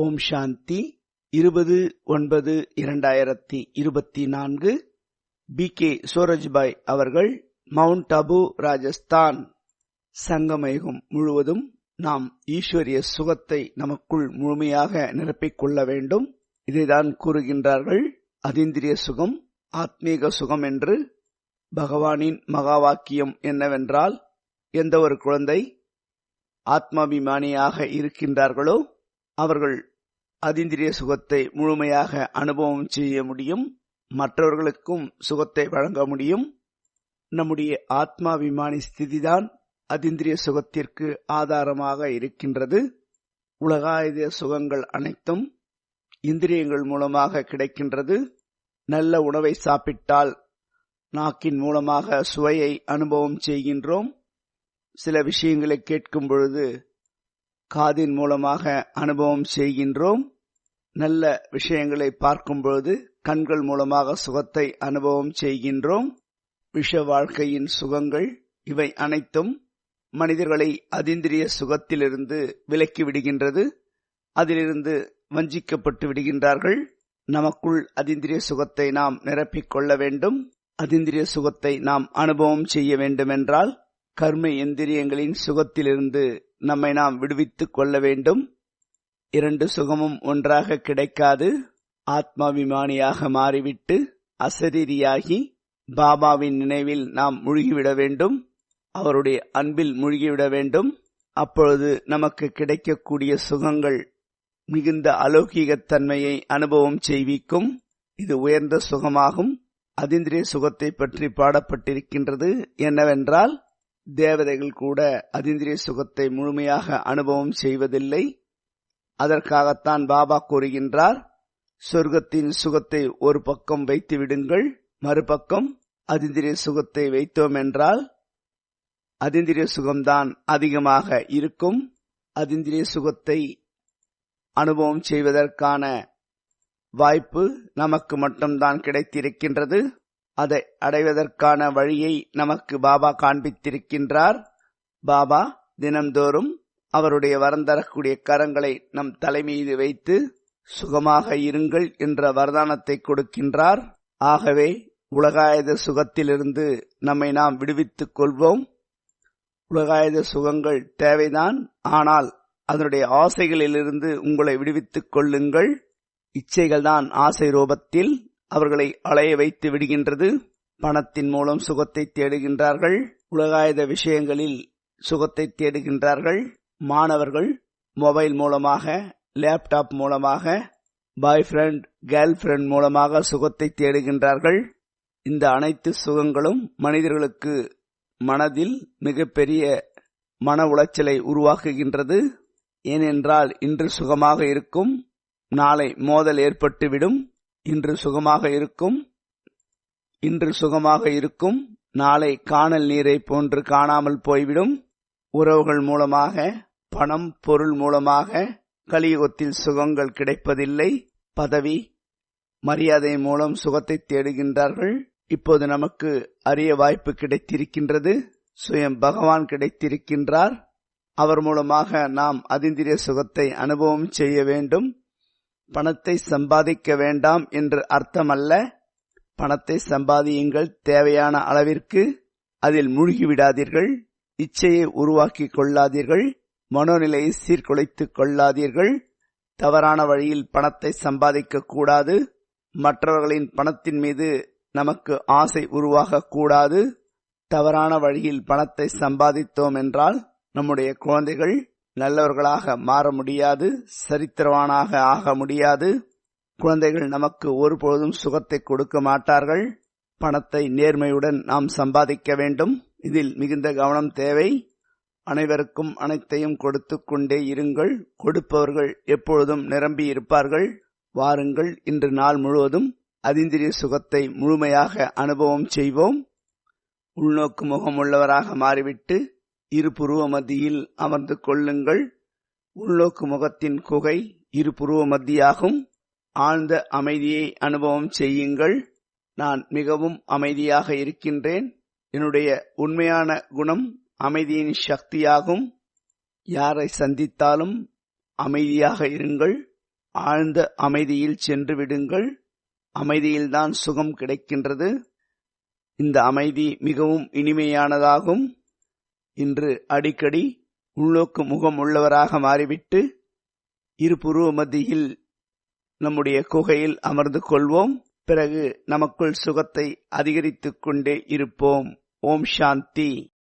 ஓம் சாந்தி. இருபது ஒன்பது இரண்டாயிரத்தி இருபத்தி நான்கு பி. கே. சூரஜ்பாய் அவர்கள் மவுண்ட் அபு ராஜஸ்தான். சங்கமயுகம் முழுவதும் நாம் ஈஸ்வரிய சுகத்தை நமக்குள் முழுமையாக நிரப்பிக் கொள்ள வேண்டும். இதைதான் கூறுகின்றார்கள். அதீந்திரிய சுகம் ஆத்மீக சுகம் என்று. பகவானின் மகா வாக்கியம் என்னவென்றால் எந்த ஒரு குழந்தை ஆத்மாபிமானியாக இருக்கின்றார்களோ அவர்கள் அதீந்திரிய சுகத்தை முழுமையாக அனுபவம் செய்ய முடியும் மற்றவர்களுக்கும் சுகத்தை வழங்க முடியும். நம்முடைய ஆத்மாபிமானி ஸ்திதிதான் அதீந்திரிய சுகத்திற்கு ஆதாரமாக இருக்கின்றது. உலகாயுத சுகங்கள் அனைத்தும் இந்திரியங்கள் மூலமாக கிடைக்கின்றது. நல்ல உணவை சாப்பிட்டால் நாக்கின் மூலமாக சுவையை அனுபவம் செய்கின்றோம். சில விஷயங்களை கேட்கும் பொழுது காதின் மூலமாக அனுபவம் செய்கின்றோம். நல்ல விஷயங்களை பார்க்கும் பொழுது கண்கள் மூலமாக சுகத்தை அனுபவம் செய்கின்றோம். விஷ வாழ்க்கையின் சுகங்கள் இவை அனைத்தும் மனிதர்களை அதிந்திரிய சுகத்திலிருந்து விலக்கி விடுகின்றது. அதிலிருந்து வஞ்சிக்கப்பட்டு விடுகின்றார்கள். நமக்குள் அதிந்திரிய சுகத்தை நாம் நிரப்பிக் கொள்ள வேண்டும். அதிந்திரிய சுகத்தை நாம் அனுபவம் செய்ய வேண்டுமென்றால் கர்ம எந்திரியங்களின் சுகத்திலிருந்து நம்மை நாம் விடுவித்துக் கொள்ள வேண்டும். இரண்டு சுகமும் ஒன்றாக கிடைக்காது. ஆத்மாபிமானியாக மாறிவிட்டு அசரீரியாகி பாபாவின் நினைவில் நாம் முழுகிவிட வேண்டும். அவருடைய அன்பில் முழுகிவிட வேண்டும். அப்பொழுது நமக்கு கிடைக்கக்கூடிய சுகங்கள் மிகுந்த அலௌகீகத்தன்மையை அனுபவம் செய்விக்கும். இது உயர்ந்த சுகமாகும். அதிந்திரிய சுகத்தை பற்றி பாடப்பட்டிருக்கின்றது. என்னவென்றால் தேவதைகள் கூட அதிந்திரிய சுகத்தை முழுமையாக அனுபவம் செய்வதில்லை. அதற்காகத்தான் பாபா கூறுகின்றார் சொர்க்கத்தின் சுகத்தை ஒரு பக்கம் வைத்து விடுங்கள் மறுபக்கம் அதிந்திரிய சுகத்தை வைத்தோம் என்றால் அதிந்திரிய சுகம்தான் அதிகமாக இருக்கும். அதிந்திரிய சுகத்தை அனுபவம் செய்வதற்கான வாய்ப்பு நமக்கு மட்டும்தான் கிடைத்திருக்கின்றது. அதை அடைவதற்கான வழியை நமக்கு பாபா காண்பித்திருக்கின்றார். பாபா தினம்தோறும் அவருடைய வரந்தரக்கூடிய கரங்களை நம் தலைமீது வைத்து சுகமாக இருங்கள் என்ற வரதானத்தை கொடுக்கின்றார். ஆகவே உலகாயுத சுகத்திலிருந்து நம்மை நாம் விடுவித்துக் கொள்வோம். உலகாயுத சுகங்கள் தேவைதான். ஆனால் அதனுடைய ஆசைகளிலிருந்து உங்களை விடுவித்துக் கொள்ளுங்கள். இச்சைகள்தான் ஆசை ரூபத்தில் அவர்களை அலைய வைத்து விடுகின்றது. பணத்தின் மூலம் சுகத்தை தேடுகின்றார்கள். உலகாயுத விஷயங்களில் சுகத்தை தேடுகின்றார்கள். மாணவர்கள் மொபைல் மூலமாக லேப்டாப் மூலமாக பாய் ஃப்ரெண்ட் கேர்ள் ஃப்ரெண்ட் மூலமாக சுகத்தை தேடுகின்றார்கள். இந்த அனைத்து சுகங்களும் மனிதர்களுக்கு மனதில் மிகப்பெரிய மன உளைச்சலை உருவாக்குகின்றது. ஏனென்றால் இன்று சுகமாக இருக்கும் நாளை மோதல் ஏற்பட்டுவிடும். இன்று சுகமாக இருக்கும் இன்று சுகமாக இருக்கும் நாளை காணல் நீரை போன்று காணாமல் போய்விடும். உறவுகள் மூலமாக பணம் பொருள் மூலமாக கலியுகத்தில் சுகங்கள் கிடைப்பதில்லை. பதவி மரியாதை மூலம் சுகத்தை தேடுகின்றார்கள். இப்போது நமக்கு அரிய வாய்ப்பு கிடைத்திருக்கின்றது. சுயம் பகவான் கிடைத்திருக்கின்றார். அவர் மூலமாக நாம் அதிந்திரிய சுகத்தை அனுபவம் செய்ய வேண்டும். பணத்தை சம்பாதிக்க வேண்டாம் என்று அர்த்தமல்ல. பணத்தை சம்பாதியுங்கள் தேவையான அளவிற்கு. அதில் மூழ்கிவிடாதீர்கள். இச்சையை உருவாக்கி கொள்ளாதீர்கள். மனோநிலையை சீர்குலைத்துக் கொள்ளாதீர்கள். தவறான வழியில் பணத்தை சம்பாதிக்க கூடாது. மற்றவர்களின் பணத்தின் மீது நமக்கு ஆசை உருவாகக்கூடாது தவறான வழியில் பணத்தை சம்பாதித்தோம் என்றால் நம்முடைய குழந்தைகள் நல்லவர்களாக மாற முடியாது சரித்திரவானாக ஆக முடியாது. குழந்தைகள் நமக்கு ஒருபொழுதும் சுகத்தை கொடுக்க மாட்டார்கள். பணத்தை நேர்மையுடன் நாம் சம்பாதிக்க வேண்டும். இதில் மிகுந்த கவனம் தேவை. அனைவருக்கும் அனைத்தையும் கொடுத்து கொண்டே இருங்கள். கொடுப்பவர்கள் எப்பொழுதும் நிரம்பி இருப்பார்கள். வாருங்கள் இன்று நாள் முழுவதும் அதிந்திரிய சுகத்தை முழுமையாக அனுபவம் செய்வோம். உள்நோக்கு முகமுள்ளவராக மாறிவிட்டு இரு புருவ மத்தியில் அமர்ந்து கொள்ளுங்கள். உள்நோக்கு முகத்தின் குகை இரு புருவ மத்தியாகும் ஆழ்ந்த அமைதியை அனுபவம் செய்யுங்கள். நான் மிகவும் அமைதியாக இருக்கின்றேன். என்னுடைய உண்மையான குணம் அமைதியின் சக்தியாகும். யாரை சந்தித்தாலும் அமைதியாக இருங்கள். ஆழ்ந்த அமைதியில் சென்று விடுங்கள். அமைதியில்தான் சுகம் கிடைக்கின்றது. இந்த அமைதி மிகவும் இனிமையானதாகும். இன்று அடிக்கடி உள்நோக்கு முகம் உள்ளவராக மாறிவிட்டு இருபுருவ மத்தியில் நம்முடைய குகையில் அமர்ந்து கொள்வோம். பிறகு நமக்குள் சுகத்தை அதிகரித்துக் கொண்டே இருப்போம். ஓம் சாந்தி.